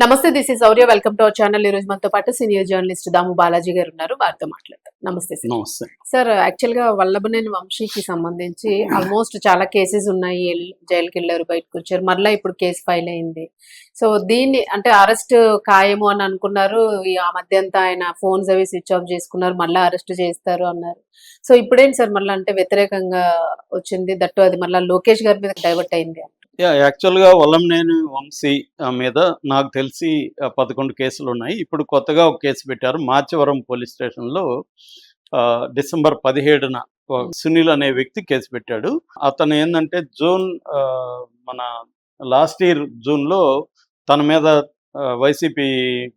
నమస్తే this is Sourya welcome to our channel ఈ రోజు మనతో పాటు సీనియర్ జర్నలిస్ట్ దాము బాలాజీ గారు ఉన్నారు. వారితో మాట్లాడతాం నమస్తే సార్ నమస్తే. సార్ యాక్చువల్గా వల్లభనేని వంశీకి సంబంధించి ఆల్మోస్ట్ చాలా కేసెస్ ఉన్నాయి. జైలుకి వెళ్ళారు బయటకు వచ్చారు. మరలా ఇప్పుడు కేసు ఫైల్ అయింది. సో దీన్ని అంటే అరెస్ట్ ఖాయము అని అనుకున్నారు. ఈ ఆ మధ్య అంతా ఆయన ఫోన్స్ అవి స్విచ్ ఆఫ్ చేసుకున్నారు. మళ్ళీ అరెస్ట్ చేస్తారు అన్నారు. సో ఇప్పుడేంటి సార్ మళ్ళీ అంటే వ్యతిరేకంగా వచ్చింది? దట్టు అది మళ్ళీ లోకేష్ గారి మీద డైవర్ట్ అయింది యా యాక్చువల్గా వల్లంనేని వంశీ మీద నాకు తెలిసి పదకొండు కేసులు ఉన్నాయి ఇప్పుడు కొత్తగా ఒక కేసు పెట్టారు. మాచివరం పోలీస్ స్టేషన్లో ఆ, డిసెంబర్ పదిహేడున సునీల్ అనే వ్యక్తి కేసు పెట్టాడు. అతను ఏంటంటే జూన్ ఆ, మన లాస్ట్ ఇయర్ జూన్లో తన మీద వైసీపీ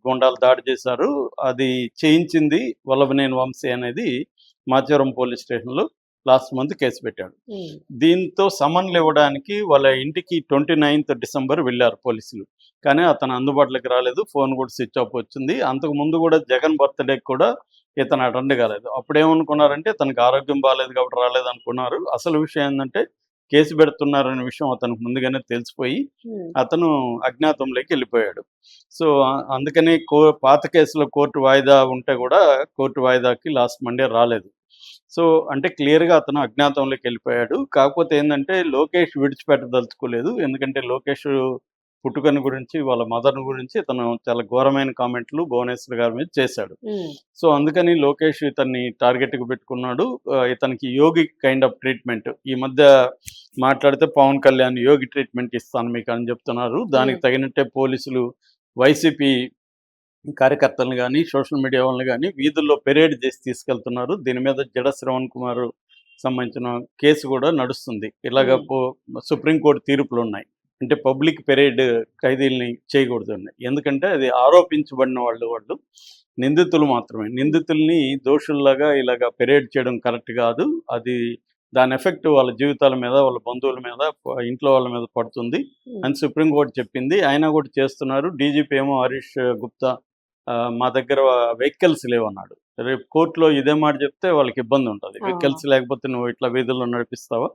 గుండాలు దాడి చేశారు. అది చేయించింది వల్లభనేని వంశీ అనేది మాచివరం పోలీస్ స్టేషన్లో. లాస్ట్ మంత్ కేసు పెట్టాడు. దీంతో సమన్లు ఇవ్వడానికి వాళ్ళ ఇంటికి ట్వంటీ నైన్త్ డిసెంబర్ వెళ్ళారు పోలీసులు. కానీ అతను అందుబాటులోకి రాలేదు ఫోన్ కూడా స్విచ్ ఆఫ్ వచ్చింది. అంతకు ముందు కూడా జగన్ బర్త్డేకి కూడా ఇతను అటెండ్ కాలేదు. అప్పుడు ఏమనుకున్నారంటే తనకు ఆరోగ్యం బాగాలేదు కాబట్టి రాలేదు అనుకున్నారు. అసలు విషయం ఏంటంటే కేసు పెడుతున్నారనే విషయం అతనికి ముందుగానే తెలిసిపోయి అతను అజ్ఞాతంలోకి వెళ్ళిపోయాడు. సో అందుకని కో పాత కేసులో కోర్టు వాయిదా ఉంటే కూడా కోర్టు వాయిదాకి లాస్ట్ మండే రాలేదు. సో అంటే క్లియర్గా అతను అజ్ఞాతంలోకి వెళ్ళిపోయాడు. కాకపోతే ఏంటంటే లోకేష్ విడిచిపెట్టదలుచుకోలేదు. ఎందుకంటే లోకేష్ పుట్టుకని గురించి వాళ్ళ మదర్ని గురించి తను చాలా ఘోరమైన కామెంట్లు భువనేశ్వర్ గారి మీద చేశాడు. సో అందుకని లోకేష్ ఇతన్ని టార్గెట్గా పెట్టుకున్నాడు. ఇతనికి యోగి కైండ్ ఆఫ్ ట్రీట్మెంట్. ఈ మధ్య మాట్లాడితే పవన్ కళ్యాణ్ యోగి ట్రీట్మెంట్ ఇస్తాను మీకు అని చెప్తున్నారు. దానికి. తగినట్టే పోలీసులు వైసీపీ కార్యకర్తలను కానీ సోషల్ మీడియా వాళ్ళని కానీ వీధుల్లో పెరేడ్ చేసి తీసుకెళ్తున్నారు. దీని మీద జడ శ్రవణ్ కుమార్ సంబంధించిన కేసు కూడా నడుస్తుంది. ఇలాగ సుప్రీంకోర్టు తీర్పులు ఉన్నాయి అంటే పబ్లిక్ పెరేడ్ ఖైదీల్ని చేయకూడదు అని. ఎందుకంటే అది ఆరోపించబడిన వాళ్ళు వాళ్ళు. నిందితులు మాత్రమే. నిందితుల్ని దోషుల్లాగా ఇలాగ పెరేడ్ చేయడం కరెక్ట్ కాదు. అది దాని ఎఫెక్ట్ వాళ్ళ జీవితాల మీద వాళ్ళ బంధువుల మీద ఇంట్లో వాళ్ళ మీద పడుతుంది. అని సుప్రీంకోర్టు చెప్పింది. అయినా కూడా చేస్తున్నారు. డీజీపీ ఏమో హరీష్ గుప్తా మా దగ్గర వెహికల్స్ లేవన్నాడు. రేపు కోర్టులో ఇదే మాట చెప్తే వాళ్ళకి ఇబ్బంది ఉంటుంది. వెహికల్స్ లేకపోతే నువ్వు ఇట్లా వీధుల్లో నడిపిస్తావా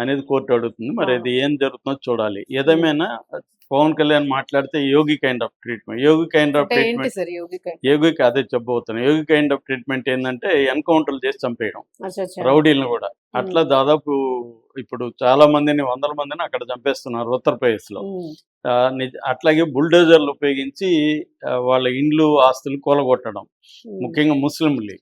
అనేది కోర్టు అడుగుతుంది. మరి. అది ఏం జరుగుతుందో చూడాలి. ఏదేమైనా పవన్ కళ్యాణ్ మాట్లాడితే Yogi kind of treatment. Yogi kind of treatment sir Yogi కై- యోగికి అదే చెప్పబోతున్నాను యోగి కైండ్ ఆఫ్ ట్రీట్మెంట్ ఏంటంటే ఎన్కౌంటర్లు చేసి చంపేయడం. రౌడీలను కూడా. అట్లా దాదాపు ఇప్పుడు చాలా మందిని వందల మందిని అక్కడ చంపేస్తున్నారు ఉత్తరప్రదేశ్లో ఉమ్, ఆ, నిజ- అట్లాగే బుల్డోజర్లు ఉపయోగించి వాళ్ళ ఇండ్లు ఆస్తులు కూలగొట్టడం. ముఖ్యంగా ముస్లింలు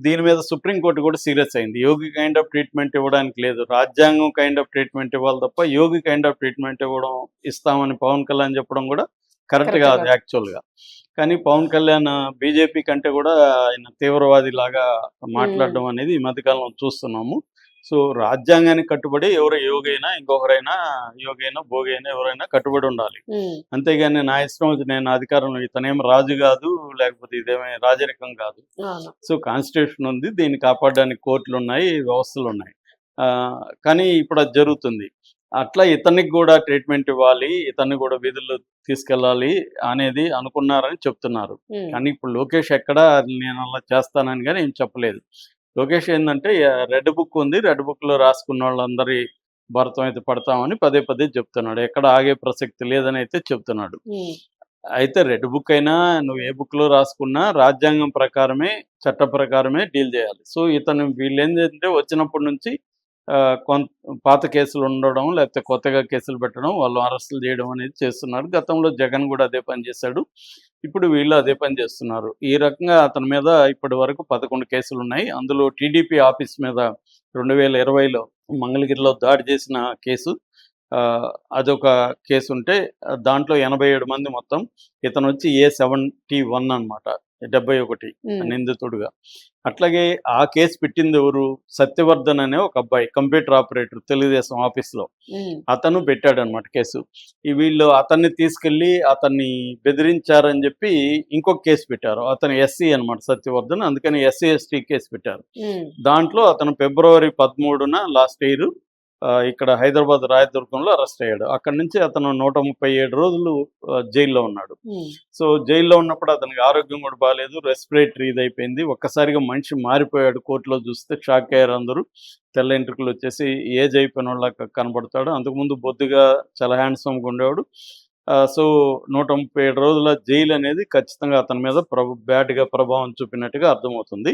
దీని మీద సుప్రీంకోర్టు కూడా సీరియస్ అయింది. యోగి కైండ్ ఆఫ్ ట్రీట్మెంట్ ఇవ్వడానికి లేదు. రాజ్యాంగం కైండ్ ఆఫ్ ట్రీట్మెంట్ ఇవ్వాలి తప్ప యోగి కైండ్ ఆఫ్ ట్రీట్మెంట్ ఇవ్వడం ఇస్తామని పవన్ కళ్యాణ్ చెప్పడం కూడా కరెక్ట్ కాదు. యాక్చువల్గా. కానీ పవన్ కళ్యాణ్ బీజేపీ కంటే కూడా ఆయన తీవ్రవాది లాగా మాట్లాడడం అనేది ఈ మధ్యకాలంలో చూస్తున్నాము. సో రాజ్యాంగానికి కట్టుబడి ఎవరు యోగైనా ఇంకొకరైనా యోగైనా భోగైనా ఎవరైనా కట్టుబడి ఉండాలి. అంతేగాని నా ఇష్టం వచ్చి నేను అధికారంలో ఇతనేం రాజు కాదు లేకపోతే ఇదేమే రాజరికం కాదు. సో కాన్స్టిట్యూషన్ ఉంది దీన్ని కాపాడడానికి కోర్టులు ఉన్నాయి వ్యవస్థలు ఉన్నాయి. ఆ, కానీ ఇప్పుడు అది జరుగుతుంది. అట్లా ఇతనికి కూడా ట్రీట్మెంట్ ఇవ్వాలి ఇతన్ని కూడా వీధుల్లో తీసుకెళ్ళాలి అనేది అనుకున్నారని చెప్తున్నారు. కానీ ఇప్పుడు లోకేష్ ఎక్కడ నేను అలా చేస్తానని కానీ ఏం చెప్పలేదు. లోకేష్ ఏంటంటే రెడ్ బుక్ ఉంది. రెడ్ బుక్లో రాసుకున్న వాళ్ళందరి భరతం అయితే పడతామని పదే పదే చెప్తున్నాడు. ఎక్కడ ఆగే ప్రసక్తి లేదని అయితే చెప్తున్నాడు. అయితే రెడ్ బుక్ అయినా నువ్వు ఏ బుక్లో రాసుకున్నా రాజ్యాంగం ప్రకారమే చట్ట ప్రకారమే డీల్ చేయాలి. సో ఇతను వీళ్ళు ఏంటంటే వచ్చినప్పటి నుంచి కొంత పాత కేసులు ఉండడం లేకపోతే కొత్తగా కేసులు పెట్టడం వాళ్ళు అరెస్టులు చేయడం అనేది చేస్తున్నారు. గతంలో జగన్ కూడా అదే పని చేశాడు. ఇప్పుడు వీళ్ళు అదే పని చేస్తున్నారు. ఈ రకంగా అతని మీద ఇప్పటి వరకు పదకొండు కేసులు ఉన్నాయి. అందులో టీడీపీ ఆఫీస్ మీద రెండు వేల ఇరవైలో మంగళగిరిలో దాడి చేసిన కేసు ఆ, అదొక కేసు ఉంటే దాంట్లో ఎనభై ఏడు మంది మొత్తం ఇతను వచ్చి ఏ సెవెంటీ వన్ అనమాట డెబ్బై ఒకటి నిందితుడుగా. అట్లాగే ఆ కేసు పెట్టింది ఎవరు? సత్యవర్ధన్ అనే ఒక అబ్బాయి కంప్యూటర్ ఆపరేటర్ తెలుగుదేశం ఆఫీస్లో. అతను పెట్టాడు అనమాట కేసు. ఈ వీళ్ళు అతన్ని తీసుకెళ్ళి అతన్ని బెదిరించారని చెప్పి ఇంకొక కేసు పెట్టారు. అతను ఎస్సీ అన్నమాట సత్యవర్ధన్ అందుకని ఎస్సీ ఎస్టీ కేసు పెట్టారు. దాంట్లో అతను ఫిబ్రవరి పదమూడున లాస్ట్ ఇయర్. ఇక్కడ హైదరాబాద్ రాయదుర్గంలో అరెస్ట్ అయ్యాడు. అక్కడి నుంచి అతను నూట ముప్పై ఏడు రోజులు జైల్లో ఉన్నాడు. సో జైల్లో ఉన్నప్పుడు అతనికి ఆరోగ్యం కూడా బాగాలేదు రెస్పిరేటరీ ఇది అయిపోయింది. ఒక్కసారిగా మనిషి మారిపోయాడు కోర్టులో చూస్తే షాక్ అయ్యారు అందరూ. తెల్ల ఎంట్రుకలు వచ్చేసి ఏజ్ అయిపోయిన వాళ్ళ కనబడతాడు. అంతకుముందు బొద్దుగా చాలా హ్యాండ్సమ్గా ఉండేవాడు. సో నూట ముప్పై ఏడు రోజుల జైలు అనేది ఖచ్చితంగా అతని మీద ప్రభు బ్యాడ్గా ప్రభావం చూపినట్టుగా అర్థమవుతుంది.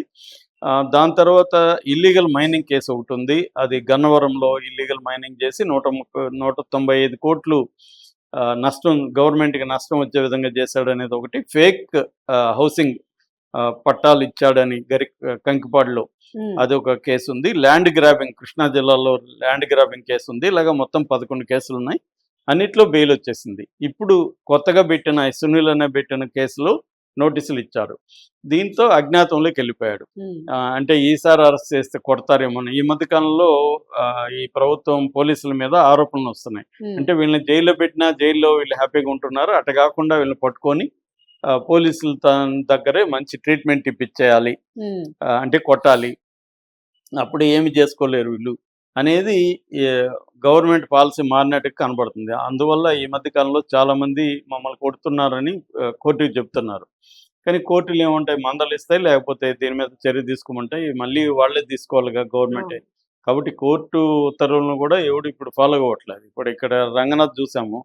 ఆ, దాని తర్వాత ఇల్లీగల్ మైనింగ్ కేసు ఒకటి ఉంది. అది గన్నవరంలో ఇల్లీగల్ మైనింగ్ చేసి నూట ముప్పై నూట తొంభై ఐదు కోట్లు నష్టం గవర్నమెంట్కి నష్టం వచ్చే విధంగా చేశాడు అనేది ఒకటి. ఫేక్ హౌసింగ్ పట్టాలు ఇచ్చాడని గరి కంకిపాడులో అది ఒక కేసు ఉంది. ల్యాండ్ గ్రాబింగ్ కృష్ణా జిల్లాలో ల్యాండ్ గ్రాబింగ్ కేసు ఉంది. ఇలాగ మొత్తం పదకొండు కేసులు ఉన్నాయి. అన్నిట్లో బెయిల్ వచ్చేసింది. ఇప్పుడు కొత్తగా పెట్టిన సునీల్ అనే పెట్టిన కేసులో నోటీసులు ఇచ్చారు. దీంతో అజ్ఞాతంలోకి వెళ్ళిపోయాడు. అంటే ఈసారి అరెస్ట్ చేస్తే కొడతారేమో. ఈ మధ్య కాలంలో ఈ ప్రభుత్వం పోలీసుల మీద ఆరోపణలు వస్తున్నాయి. అంటే వీళ్ళని జైల్లో పెట్టినా జైల్లో వీళ్ళు హ్యాపీగా ఉంటున్నారు? అటు కాకుండా వీళ్ళని పట్టుకొని పోలీసుల దగ్గరే మంచి ట్రీట్మెంట్ ఇప్పించేయాలి. అంటే కొట్టాలి. అప్పుడు ఏమి చేసుకోలేరు వీళ్ళు. అనేది గవర్నమెంట్ పాలసీ మారినట్టు కనబడుతుంది. అందువల్ల ఈ మధ్య కాలంలో చాలా మంది మమ్మల్ని కొడుతున్నారని కోర్టుకి చెప్తున్నారు. కానీ కోర్టులు ఏముంటాయి? మందలు ఇస్తాయి లేకపోతే దీని మీద చర్య తీసుకోమంటాయి మళ్ళీ వాళ్ళే తీసుకోవాలిగా గవర్నమెంటే. కాబట్టి కోర్టు ఉత్తర్వులను కూడా ఎవడు ఇప్పుడు ఫాలో అవ్వట్లేదు. ఇప్పుడు ఇక్కడ రంగనాథ్ చూసాము.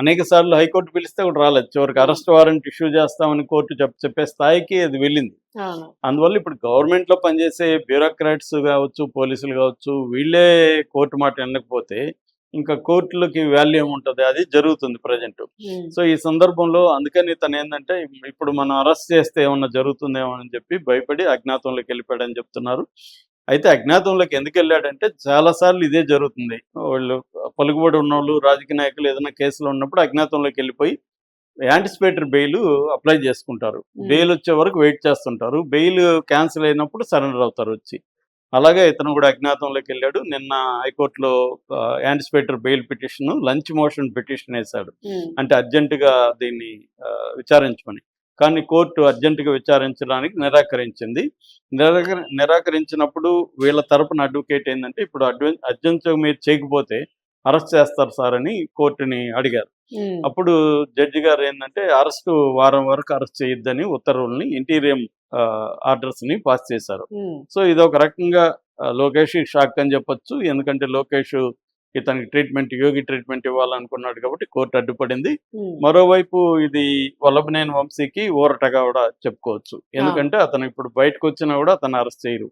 అనేక సార్లు హైకోర్టు పిలిస్తే కూడా రాలేదు. చివరికి అరెస్ట్ వారెంట్ ఇష్యూ చేస్తామని కోర్టు చెప్ చెప్పే స్థాయికి అది వెళ్ళింది. అందువల్ల ఇప్పుడు గవర్నమెంట్లో పనిచేసే బ్యూరోక్రాట్స్ కావచ్చు పోలీసులు కావచ్చు వీళ్ళే కోర్టు మాట వినకపోతే ఇంకా కోర్టులకి వాల్యూ ఏముంటుంది? అది జరుగుతుంది ప్రజెంట్. సో ఈ సందర్భంలో అందుకని తను ఏంటంటే ఇప్పుడు మనం అరెస్ట్ చేస్తే ఏమన్నా జరుగుతుందేమో అని చెప్పి భయపడి అజ్ఞాతంలోకి వెళ్ళిపోయాడని చెప్తున్నారు. అయితే అజ్ఞాతంలోకి ఎందుకు వెళ్ళాడంటే చాలాసార్లు ఇదే జరుగుతుంది. వాళ్ళు పలుకుబడి ఉన్నోళ్ళు రాజకీయ నాయకులు ఏదైనా కేసులో ఉన్నప్పుడు అజ్ఞాతంలోకి వెళ్ళిపోయి యాంటిసిపేటరీ బెయిల్ అప్లై చేసుకుంటారు. బెయిల్ వచ్చే వరకు వెయిట్ చేస్తుంటారు. బెయిల్ క్యాన్సిల్ అయినప్పుడు సరెండర్ అవుతారు వచ్చి. అలాగే ఇతను కూడా అజ్ఞాతంలోకి వెళ్ళాడు. నిన్న హైకోర్టులో anticipatory bail petition lunch motion petition వేశాడు. అంటే అర్జెంటుగా దీన్ని విచారించమని. కానీ కోర్టు అర్జెంటుగా విచారించడానికి నిరాకరించింది. నిరాకర నిరాకరించినప్పుడు వీళ్ళ తరపున అడ్వకేట్ ఏంటంటే ఇప్పుడు అడ్వ అర్జెంటుగా మీరు చేయకపోతే అరెస్ట్ చేస్తారు సార్ అని కోర్టుని అడిగారు. అప్పుడు జడ్జి గారు ఏంటంటే అరెస్ట్ వారం వరకు అరెస్ట్ చేయొద్దని ఉత్తర్వుల్ని ఇంటీరియం ఆర్డర్స్ని పాస్ చేశారు. సో ఇది ఒక రకంగా లోకేష్ షాక్ అని చెప్పొచ్చు. ఎందుకంటే లోకేష్ ఇతనికి ట్రీట్మెంట్ యోగి ట్రీట్మెంట్ ఇవ్వాలనుకున్నాడు కాబట్టి కోర్టు అడ్డుపడింది. మరోవైపు ఇది వల్లభనేని వంశీకి ఊరటగా కూడా చెప్పుకోవచ్చు. ఎందుకంటే అతను ఇప్పుడు బయటకు వచ్చినా కూడా అతను అరెస్ట్ చేయరు.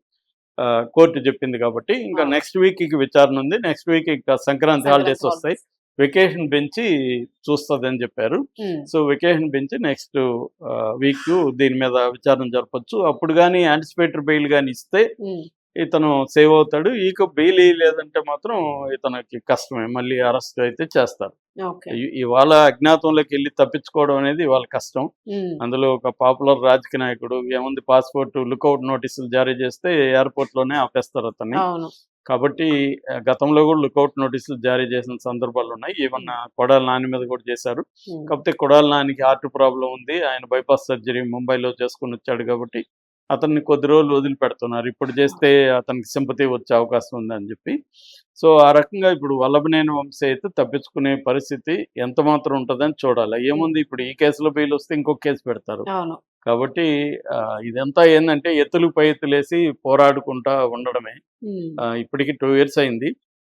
కోర్టు చెప్పింది కాబట్టి ఇంకా. నెక్స్ట్ వీక్ విచారణ ఉంది. నెక్స్ట్ వీక్ ఇంకా సంక్రాంతి హాలిడేస్ వస్తాయి. వెకేషన్ పెంచి చూస్తుందని చెప్పారు. సో వెకేషన్ పెంచి నెక్స్ట్ వీక్ దీని మీద విచారణ జరపచ్చు. అప్పుడు కానీ యాంటిసిపేటరీ బెయిల్ కానీ ఇస్తే ఇతను సేవ్ అవుతాడు. ఈక బెయిల్ లేదంటే మాత్రం ఇతనికి కష్టమే. మళ్ళీ అరెస్ట్ అయితే చేస్తారు. ఇవాళ అజ్ఞాతంలోకి వెళ్ళి తప్పించుకోవడం అనేది వాళ్ళ కష్టం. అందులో ఒక పాపులర్ రాజకీయ నాయకుడు ఏముంది పాస్పోర్ట్ లుకౌట్ నోటీసులు జారీ చేస్తే ఎయిర్పోర్ట్లోనే ఆపేస్తారు అతన్ని. కాబట్టి గతంలో కూడా లుకౌట్ నోటీసులు జారీ చేసిన సందర్భాలు ఉన్నాయి. ఈవెన్ కొడాల నాని మీద కూడా చేశారు. కాకపోతే కొడాల నానికి హార్ట్ ప్రాబ్లం ఉంది. ఆయన బైపాస్ సర్జరీ ముంబైలో చేసుకుని వచ్చాడు కాబట్టి అతన్ని కొద్ది రోజులు వదిలిపెడుతున్నారు. ఇప్పుడు చేస్తే అతనికి సింపతి వచ్చే అవకాశం ఉందని చెప్పి. సో ఆ రకంగా ఇప్పుడు వల్లభనేని వంశీ అయితే తప్పించుకునే పరిస్థితి ఎంత మాత్రం ఉంటుందని చూడాలి. ఏముంది? ఇప్పుడు ఈ కేసులో బెయిల్ వస్తే ఇంకొక కేసు పెడతారు. కాబట్టి ఇదంతా ఏంటంటే ఎత్తులు పై ఎత్తులేసి పోరాడుకుంటా ఉండడమే. ఇప్పటికి టూ ఇయర్స్ అయింది.